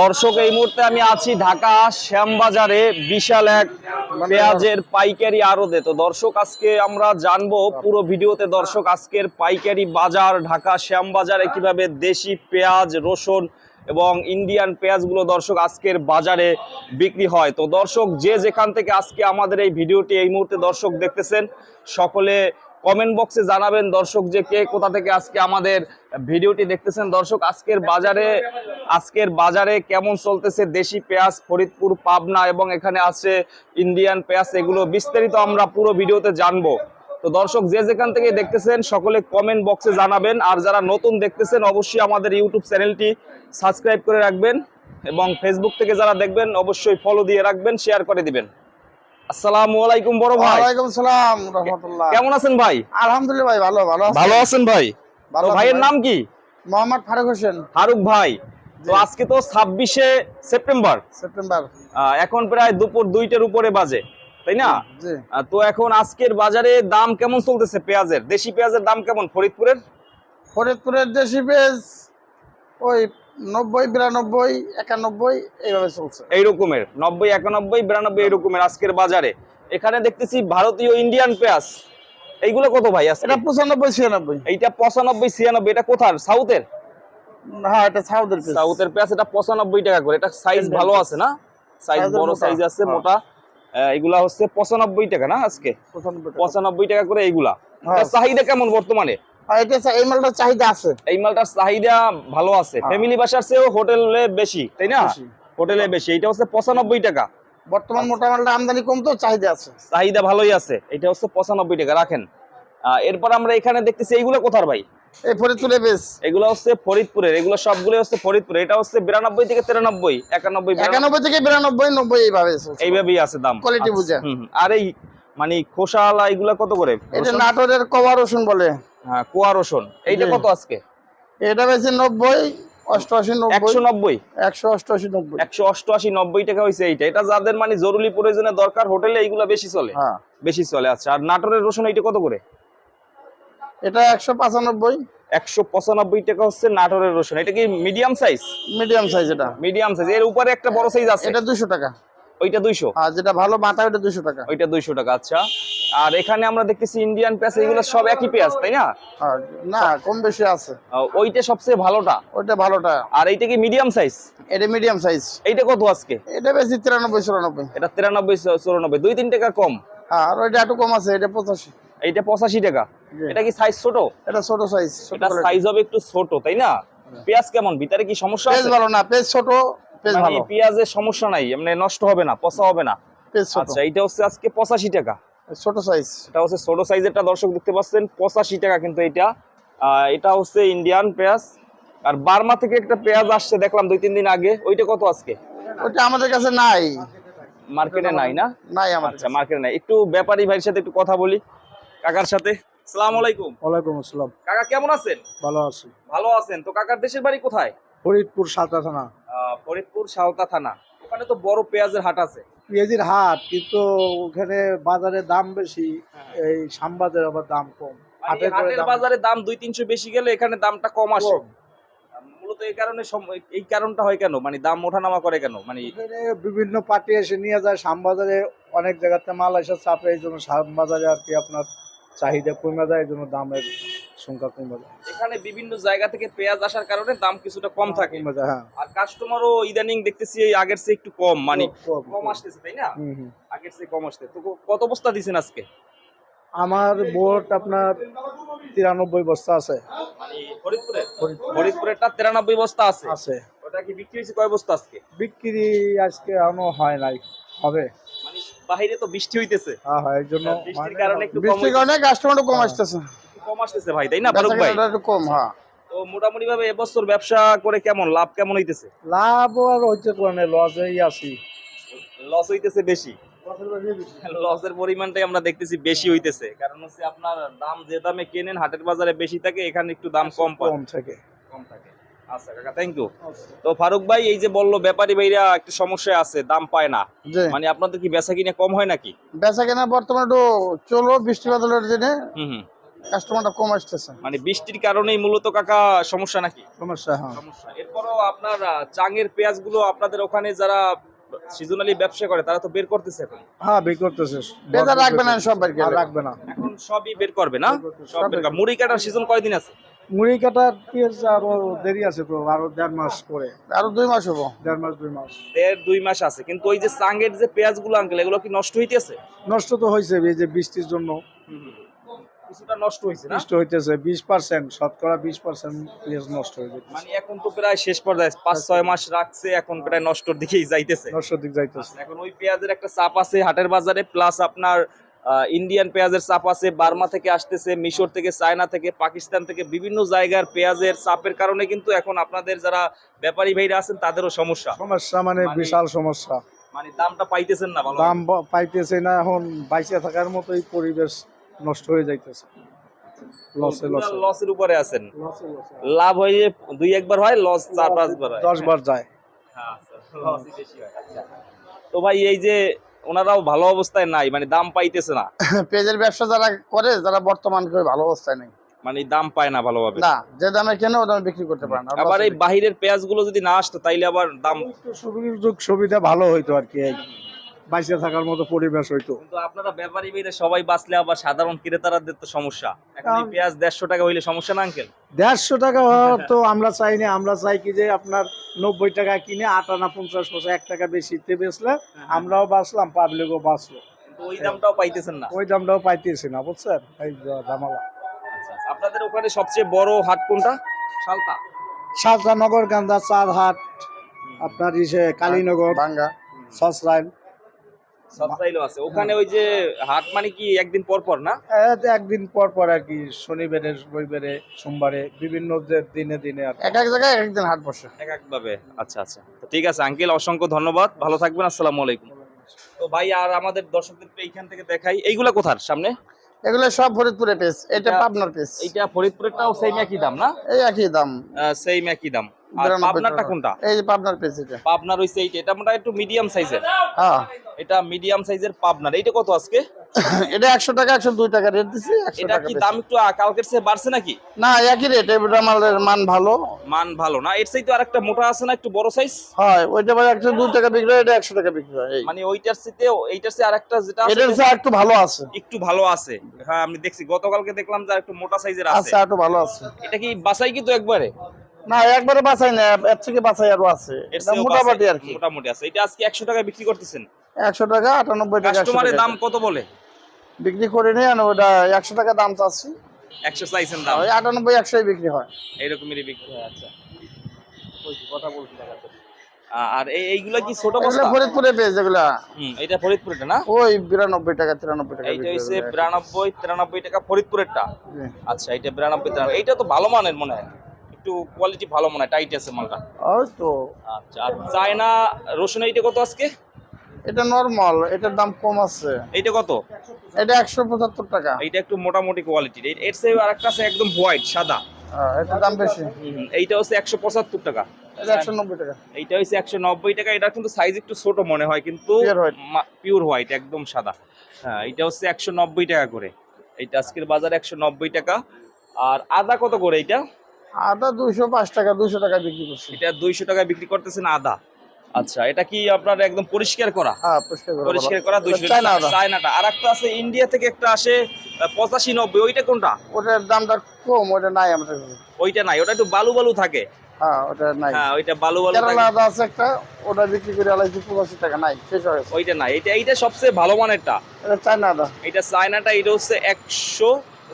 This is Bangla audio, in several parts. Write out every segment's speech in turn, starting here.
দর্শক এই মুহূর্তে আমি আছি ঢাকা শ্যামবাজারে বিশাল এক পেঁয়াজের পাইকারি আড়তে। তো দর্শক আজকে আমরা জানব পুরো ভিডিওতে দর্শক আজকের পাইকারি বাজার ঢাকা শ্যামবাজারে কীভাবে দেশি পেঁয়াজ রসুন এবং ইন্ডিয়ান পেঁয়াজগুলো দর্শক আজকের বাজারে বিক্রি হয়। তো দর্শক যে যেখান থেকে আজকে আমাদের এই ভিডিওটি এই মুহূর্তে দর্শক দেখতেছেন সকলে কমেন্ট বক্সে জানাবেন, দর্শক যে কে কোথা থেকে আজকে আমাদের ভিডিওটি দেখতেছেন। দর্শক, আজকের বাজারে আজকের বাজারে কেমন চলতেছে দেশি পেঁয়াজ, ফরিদপুর, পাবনা এবং এখানে আছে ইন্ডিয়ান পেঁয়াজ, এগুলো বিস্তারিত আমরা পুরো ভিডিওতে জানব। তো দর্শক, যে যেখান থেকে দেখতেছেন, সকলে কমেন্ট বক্সে জানাবেন। আর যারা নতুন দেখতেছেন, অবশ্যই আমাদের ইউটিউব চ্যানেলটি সাবস্ক্রাইব করে রাখবেন এবং ফেসবুক থেকে যারা দেখবেন, অবশ্যই ফলো দিয়ে রাখবেন শেয়ার করে দিবেন। আসসালামু আলাইকুম বড় ভাই। ওয়ালাইকুম সালাম রহমতুল্লাহ। কেমন আছেন ভাই? আলহামদুলিল্লাহ ভাই ভালো ভালো ভালো আছেন ভাই। ভালো ভাইয়ের নাম কি? মোহাম্মদ ফারুক হোসেন। ফারুক ভাই। তো আজকে তো ছাব্বিশে সেপ্টেম্বর। সেপ্টেম্বর। এখন প্রায় দুপুর দুইটার উপরে বাজে তাই না? তো এখন আজকের বাজারে দাম কেমন চলতেছে পেঁয়াজের? দেশি পেঁয়াজের দাম কেমন? ফরিদপুরের? ফরিদপুরের দেশি পেঁয়াজ ওই নব্বই বিরানব্বই একানব্বই এইভাবে চলছে। এই রকমের নব্বই একানব্বই বিরানব্বই আজকের বাজারে। এখানে দেখতেছি ভারতীয় ইন্ডিয়ান পেঁয়াজ এইগুলো কত ভাই আছে এটা পঁচানব্বই ছিয়ানব্বই। এইটা পঁচানব্বই ছিয়ানব্বই এটা কোথার? সাউথের? হ্যাঁ এটা পেঁয়াজ সাউথের পেঁয়াজ এটা পঁচানব্বই টাকা করে। এটা সাইজ ভালো আছে না? সাইজ বড় সাইজ আছে হ্যাঁ। মোটা। এগুলা হচ্ছে পঁচানব্বই টাকা না আজকে? পঁচানব্বই টাকা। করে এইগুলা। হ্যাঁ। চাহিদা কেমন বর্তমানে? এটা চা- এই মালটার চাহিদা আছে? এই মালটার চাহিদা ভালো আছে। হ্যাঁ। ফ্যামিলি বাসার চেয়েও হোটেলে বেশি তাই না? হোটেলে বেশি। এটা হচ্ছে পঁচানব্বই টাকা। বর্তমান মোটা মালটা আমদানি কম তো চাহিদা আছে। চাহিদা ভালোই আছে। এটা হচ্ছে পঁচানব্বই টাকা রাখেন। এরপর আমরা এখানে দেখতেছি এইগুলো কোথার ভাই? এই ফরিদপুরে বেশ। এগুলো হচ্ছে ফরিদপুরের এগুলো সবগুলো হচ্ছে ফরিদপুরে এটা হচ্ছে বিরানব্বই থেকে তিরানব্বই একানব্বই একানব্বই থেকে বিরানব্বই নব্বই এইভাবে এইভাবেই আছে দাম। আচ্ছা, বুঝে। আর এই মানে খোসালা এগুলা কত করে? এটা নাটোরের কবা রসুন বলে। হ্যাঁ কুয়া রসুন। এইটা কত আজকে? এটা বেশি নব্বই অষ্টআশি নব্বই। একশো নব্বই? একশো অষ্টআশি নব্বই। একশো অষ্টআশি নব্বই টাকা হয়েছে এইটা। এটা যাদের মানে জরুরি প্রয়োজনে দরকার হোটেলে এইগুলা বেশি চলে। হ্যাঁ। বেশি চলে আচ্ছা। আর নাটোরের রসুন এইটা কত করে? এটা একশো পঁচানব্বই। একশো পঁচানব্বই টাকা হচ্ছে নাটোরের রসুন। এটা কি মিডিয়াম সাইজ মিডিয়াম সাইজ এটা। মিডিয়াম সাইজ এর উপরে একটা বড় সাইজ আছে। এটা দুশো টাকা। ওইটা দুইশো। আর যেটা ভালো মাথা ওটা দুশো টাকা। ওইটা দুইশো টাকা আচ্ছা। আর এখানে আমরা দেখতেছি ইন্ডিয়ান পেঁয়াজ এগুলো সব একই পেঁয়াজ তাই না? না কম বেশি আছে। ওইটা সবচেয়ে ভালোটা? ওইটা ভালোটা। আর এইটা কি মিডিয়াম সাইজ এটা মিডিয়াম সাইজ এইটা কত আজকে? এটা বেশি তিরানব্বই চুরানব্বই। এটা তিরানব্বই চুরানব্বই। দুই তিন টাকা কম। আর ওইটা একটু কম আছে এটা পঁচাশি। এইটা পঁচাশি টাকা। এটা কি সাইজ ছোট? এটা ছোট সাইজ এটা সাইজ হবে একটু ছোট তাই না? পেঁয়াজ কেমন? ভিতরে কি সমস্যা ভালো না পেজ ছোট মানে পেঁয়াজের সমস্যা নাই মানে নষ্ট হবে না পচা হবে না। আচ্ছা এটা হচ্ছে আজকে পঁচাশি টাকা। ছোট সাইজ এটা হচ্ছে ছোট সাইজেরটা দর্শক দেখতে পাচ্ছেন পঁচাশি টাকা কিন্তু এটা। এটা হচ্ছে ইন্ডিয়ান পেঁয়াজ। আর বার্মা থেকে একটা পেঁয়াজ আসছে দেখলাম দুই তিন দিন আগে। ওইটা কত আজকে? ওইটা আমাদের কাছে নাই। মার্কেটে নাই না? নাই আমার আচ্ছা মার্কেটে নাই। একটু ব্যাপারী ভাইয়ের সাথে একটু কথা বলি কাকার সাথে। আসসালামু আলাইকুম। ওয়ালাইকুম আসসালাম। কাকা কেমন আছেন? ভালো আছি। ভালো আছেন। তো কাকার দেশের বাড়ি কোথায়? ফরিদপুর সাতটা থানা। ফরিদপুর সালতা থানা। ওখানে তো বড় পেঁয়াজের হাট আছে। পেঁয়াজির হাট কিন্তু ওখানে বাজারে দাম বেশি এই সামবাজারে আবার দাম কম। মানে হাটের বাজারে দাম দুই তিনশো বেশি গেলে এখানে দামটা কম আসে। মূলত এই কারণে এই কারণটা হয় কেন? মানে দাম ওঠানামা করে কেন? মানে বিভিন্ন পার্টি এসে নিয়ে যায় শ্যামবাজারে অনেক জায়গাতে মাল এসে চাপে এই জন্য শ্যামবাজারে আর কি আপনার চাহিদা কমে যায় এই জন্য দামের সংখ্যা কমে যায় এখানে বিভিন্ন জায়গা থেকে পেঁয়াজ আসার কারণে দাম কিছুটা কম থাকে। হ্যাঁ। আর কাস্টমারও ইদানিং দেখতেছি এই আগের চেয়ে একটু কম মানে কম। আসতেছে তাই না। আগের চেয়ে কম আসতে তো কত বস্তা দিছেন আজকে? আমার বোট আপনার তিরানব্বই বস্তা আছে। মানে ফরিদপুরে? ফরিদপুরেরটা তিরানব্বই বস্তা আছে। আছে। ওটা কি বিক্রি হয়েছে কয় বস্তা আজকে? বিক্রি আজকে এখনও হয় নাই। হবে। মানে বাহিরে তো বৃষ্টি হইতেছে। হ্যাঁ হয় এই জন্য বৃষ্টির কারণে একটু কম বৃষ্টির কারণে কাস্টমারও কম আসতেছে। একটু কম আসতেছে ভাই তাই না ফারুক ভাই? একটু কম হ্যাঁ। তো মোটামুটি ভাবে এবছর ব্যবসা করে কেমন? লাভ কেমন হইতেছে? লাভ আর হচ্ছে কোনে লসেই আছি। লস হইতেছে বেশি? লসের পরিমাণটাই আমরা দেখতেছি বেশি হইতেছে। কারণ হচ্ছে আপনার দাম যে দামে কেনেন হাটের বাজারে বেশি থাকে এখানে একটু দাম কম পান কম থেকে। কম থাকে। আচ্ছা কাকা থ্যাংক ইউ তো ফারুক ভাই এই যে বলল ব্যাপারী ভাইরা একটু সমস্যায় আছে দাম পায় না। মানে আপনাদের কি বেচা কিনে কম হয় নাকি? বেচা কেনা বর্তমানে একটু চলো বৃষ্টি বাদলের জন্য। হুম হুম। কাস্টমারটা কম আসতেছে। মানে বৃষ্টির কারণেই মূলত কাকা সমস্যা নাকি? সমস্যা হ্যাঁ। সমস্যা। এরপরও আপনার চাঙের পেঁয়াজগুলো আপনাদের ওখানে যারা সিজনালি ব্যবসা করে তারা তো বের করতেছে এখন? হ্যাঁ বিক্রি করতেছে। বেজার রাখবে না সব বাড়ি আর রাখবে না। এখন সবই বের করবে না? সব বের করবে। মুড়ি কাটার সিজন কয়দিন আছে? মুড়ি কাটার পেঁয়াজ আরও দেরি আছে তো আরও দেড় মাস পরে। আরও দুই মাস হব। দেড় মাস দুই মাস। দেড় দুই মাস আছে। কিন্তু ওই যে চাঙের যে পেঁয়াজগুলো আঙ্কেল এগুলো কি নষ্ট হইতেছে? নষ্ট তো হয়েছে এই যে বৃষ্টির জন্য। কিছুটা নষ্ট হয়েছে নষ্ট হইতেছে বিশ পার্সেন্ট শতকরা বিশ পার্সেন্ট পেঁয়াজ নষ্ট মানে এখন তো প্রায় শেষ পর্যায়ে পাঁচ ছয় মাস রাখছে এখন প্রায় নষ্টর দিকেই যাইতেছে। নষ্ট দিক যাইতেছে। এখন ওই পেঁয়াজের একটা চাপ আছে হাটের বাজারে প্লাস আপনার ইন্ডিয়ান পেঁয়াজের চাপ আছে বার্মা থেকে আসতেছে মিশর থেকে চায়না থেকে পাকিস্তান থেকে বিভিন্ন জায়গার পেঁয়াজের চাপের কারণে কিন্তু এখন আপনাদের যারা ব্যাপারী ভাইরা আছেন তাদেরও সমস্যা। সমস্যা মানে মানে- বিশাল সমস্যা। মানে দামটা পাইতেছেন না দাম পাইতেছে না এখন বাইচে থাকার মতোই পরিবেশ নষ্ট হয়ে যাইতেছে। লসে লসে লসের উপরে আছেন। লাভ হয়ে দুই একবার হয় লস চার পাঁচবার হয়। দশ বার যায়। হ্যাঁ, আচ্ছা, আচ্ছা। তো ভাই এই যে ওনারাও ভালো অবস্থায় নাই মানে দাম পাইতেছে না। পেঁয়াজের ব্যবসা যারা করে যারা বর্তমান করে ভালো অবস্থায় নেই। মানে দাম পায় না ভালোভাবে। না যে দামে কেনে ও দামে বিক্রি করতে পারে না। আবার এই বাহিরের পেঁয়াজগুলো যদি না আসতো তাইলে আবার দাম সুযোগ সুবিধা ভালো হইতো আর কি বাইচে থাকার মতো পরিবেশ হইতো। কিন্তু আপনারা ব্যাপারী বেড়ে সবাই বাঁচলে আবার সাধারণ ক্রেতারাদের তো সমস্যা। এখন এই পেঁয়াজ দেড়শো টাকা হইলে সমস্যা না আঙ্কেল? দেড়শো টাকা তো আমরা চাই না আমরা চাই কি যে আপনার নব্বই টাকা কিনে আট আনা পঞ্চাশ পয়সা এক টাকা বেশিতে বেচলে আমরাও বাঁচলাম পাবলিকও বাঁচলো। ওই দামটাও পাইতেছেন না। ওই দামটাও পাইতেছি না বুঝছেন? এই যে দামালা আচ্ছা, আচ্ছা। আপনাদের ওখানে সবচেয়ে বড় হাট কোনটা? সালতা সালতা নগর গান্ধা চাঁদ হাট আপনার ইসে কালীনগর ভাঙ্গা সসরাইল। সবটাইলো আছে। ওখানে ওই যে হাট মানে কি একদিন পর পর না? একদিন পর পর আর কি শনিবারে রবিবারে সোমবারে বিভিন্ন যে দিনে দিনে আর এক এক জায়গায় এক একদিন হাট বসে। এক এক ভাবে। আচ্ছা আচ্ছা। ঠিক আছে আঙ্কেল অসংখ্য ধন্যবাদ। ভালো থাকবেন আসসালামু আলাইকুম। তো ভাই আর আমাদের দর্শকদের এইখান থেকে দেখাই। এইগুলা কোথার? সামনে? এগুলো সব ফরিদপুরে পেস এটা পাবনার পেস এটা ফরিদপুরেরটাও সেম একই দাম না? এই একই দাম। সেম একই দাম। আর পাবনারটা কোনটা? এই যে পাবনার পেস এটা। পাবনার হইছে এইটা। এটা মোটামুটি একটু মিডিয়াম সাইজের হ্যাঁ। এটা মিডিয়াম সাইজের পাবনার। এইটা কত আজকে? এটা একশো টাকা একশো দুই টাকা রেট একশো এটা কি দাম একটু কালকের চেয়ে বাড়ছে নাকি? না একই রেট এটা মালের মান ভালো। মান ভালো না? এর চাইতে আরেকটা মোটা আছে না একটু বড় সাইজ হয় ওইটা ভাই একশো দুই টাকা বিক্রি হয় এটা একশো টাকা বিক্রি হয় মানে ওইটার চাইতে এইটার চেয়ে আরেকটা যেটা এটার চেয়ে একটু ভালো আছে। একটু ভালো আছে। হ্যাঁ আমি দেখছি গতকালকে দেখলাম যে একটু মোটা সাইজের আছে। আচ্ছা একটু ভালো আছে। এটা কি বাসাই কিন্তু একবারে? না একবারে বাছাই না এর থেকে বাছাই আরও আছে। এটা মোটামুটি আর কি। মোটামুটি আছে। এটা আজকে একশো টাকায় বিক্রি করতেছেন? একশো টাকা আটানব্বই টাকা একশো কাস্টমারের টাকা। দাম কত বলে? বিক্রি করে নিয়ে ওটা একশো টাকা দাম চাচ্ছি। একশো চাইছেন দাম? ওই আটানব্বই একশোই বিক্রি হয়। এইরকমেরই বিক্রি হয় আচ্ছা। কথা বলছি আর এই এইগুলা কি ছোট বস্তা? ফরিদপুরে পেয়ে যেগুলা হুম এটা ফরিদপুরেটা না? ওই বিরানব্বই টাকা তিরানব্বই টাকা এইটা হয়। বিরানব্বই তিরানব্বই টাকা ফরিদপুরেরটা। আচ্ছা এটা বিরানব্বই তিরানব্বই। এইটা তো ভালো মানের মনে হয়। একটু কোয়ালিটি ভালো মনে হয় টাইট আছে মালটা। ওই তো। আচ্ছা আর চায়না রসুন এইটা কত আজকে? এটা নরমাল এটার দাম কম আছে। এইটা কত? এটা একশো পঁচাত্তর টাকা। এইটা একটু মোটামুটি কোয়ালিটির এর আরেকটা আছে একদম হোয়াইট সাদা। হ্যাঁ, এটার দাম বেশি। এইটা হচ্ছে একশো পঁচাত্তর টাকা। এটা একশো নব্বই টাকা। এইটা হচ্ছে একশো নব্বই টাকা। এটা কিন্তু সাইজ একটু ছোট মনে হয় কিন্তু পিওর হোয়াইট একদম সাদা। হ্যাঁ এটা হচ্ছে একশো নব্বই টাকা করে। এইটা আজকের বাজারে একশো নব্বই টাকা। আর আদা কত করে এইটা? আদা দুইশো পাঁচ টাকা দুইশো টাকা বিক্রি করছি। এটা দুইশো টাকায় বিক্রি করতেছেন আদা। আচ্ছা এটা কি আপনার একদম পরিষ্কার করা? হ্যাঁ পরিষ্কার করে দুইশো চায়নাটা। আর একটা আছে ইন্ডিয়া থেকে একটা আসে পঁচাশি নব্বই ওইটা কোনটা? ওটার দামটা কম ওটা নাই আমাদের। ওইটা নাই ওটা একটু বালু বালু থাকে। হ্যাঁ ওটা নাই। হ্যাঁ ওইটা বালু বালু কেরালা আছে একটা ওটা বিক্রি করে আলাইছি পঁচাশি টাকা নাই শেষ হয়ে গেছে। ওইটা নাই এটা এইটা সবচেয়ে ভালো মানেরটা। এটা চায়না এটা চায়নাটা এটা হচ্ছে একশো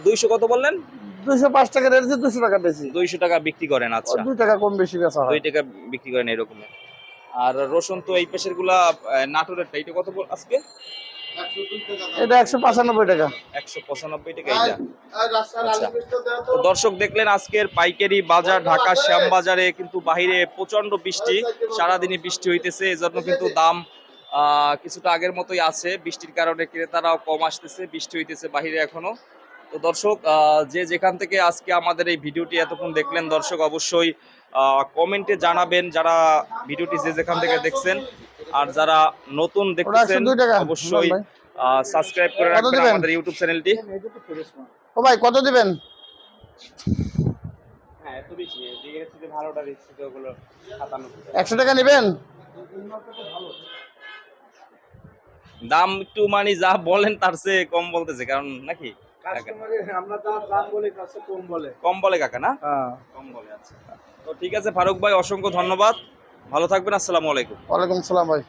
দুইশো কত বললেন? দুইশো পাঁচ টাকা রেট দুশো টাকা বেশি। দুইশো টাকা বিক্রি করেন আচ্ছা। দুই টাকা কম বেশি বেচা হয়। দুই টাকা বিক্রি করেন এরকমের আর রসুন তো এই পেশেরগুলা আহ, নাটোরেরটা এটা কত আজকে? এটা একশো পঁচানব্বই টাকা। একশো পঁচানব্বই টাকা এটা আচ্ছা। দর্শক দেখলেন আজকের পাইকারি বাজার ঢাকা শ্যাম বাজারে কিন্তু বাহিরে প্রচণ্ড বৃষ্টি সারাদিনই বৃষ্টি হইতেছে এজন্য কিন্তু দাম আহ, কিছুটা আগের মতোই আছে। বৃষ্টির কারণে ক্রেতারাও কম আসতেছে বৃষ্টি হইতেছে বাহিরে এখনও। তো দর্শক আহ, যে যেখান থেকে আজকে আমাদের এই ভিডিওটি এতক্ষণ দেখলেন দর্শক অবশ্যই কমেন্টে জানাবেন যারা ভিডিওটি যে যেখান থেকে দেখছেন। আর যারা নতুন দেখতেছেন অবশ্যই সাবস্ক্রাইব করে রাখবেন আমাদের ইউটিউব চ্যানেলটি ও ভাই কত দিবেন? হ্যাঁ একশো টাকা নেবেন? দাম একটু মানে যা বলেন তার চেয়ে কম বলতেছে কারণ নাকি? কম বলে। কাকা না? হ্যাঁ। কম বলে আচ্ছা। তো ঠিক আছে ফারুক ভাই অসংখ্য ধন্যবাদ। ভালো থাকবেন আসসালামু আলাইকুম। ওয়ালাইকুম সালাম ভাই।